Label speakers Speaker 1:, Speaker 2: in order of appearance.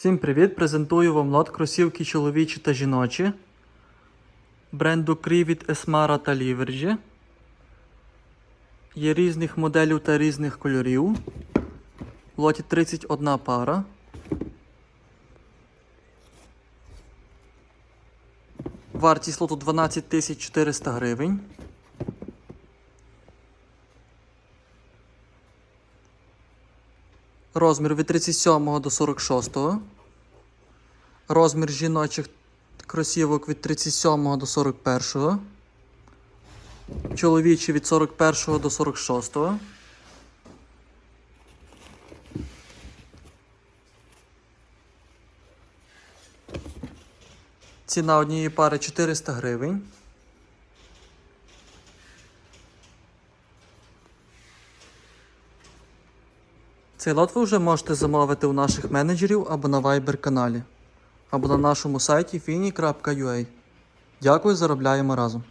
Speaker 1: Всім привіт! Презентую вам лот кросівки чоловічі та жіночі бренду Cree від Esmara та Livergy. Є різних моделів та різних кольорів. В лоті 31 пара. Вартість лоту 12 400 гривень. Розмір від 37 до 46. Розмір жіночих кросівок від 37 до 41. Чоловічі від 41 до 46. Ціна однієї пари 400 гривень. Цей лот ви вже можете замовити у наших менеджерів або на Viber каналі, або на нашому сайті fini.ua. Дякую, заробляємо разом.